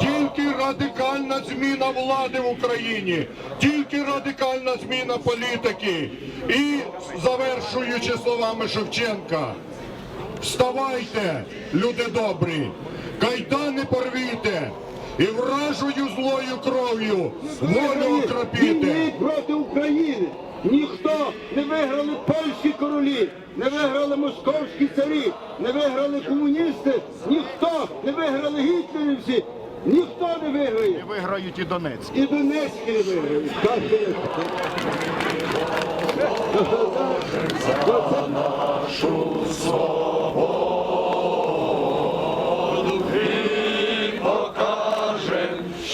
Тільки радикальна зміна влади в Україні, тільки радикальна зміна політики. І завершуючи словами Шевченка, вставайте, люди добрі, кайдани порвіте і вражою злою кров'ю волю окропіте. Війни проти України. Ніхто не виграли польські королі, не виграли московські царі, не виграли комуністи, ніхто не виграли гітлерівці, ніхто не виграє. виграють і Донецьк. І Донецькі не виграють. Так,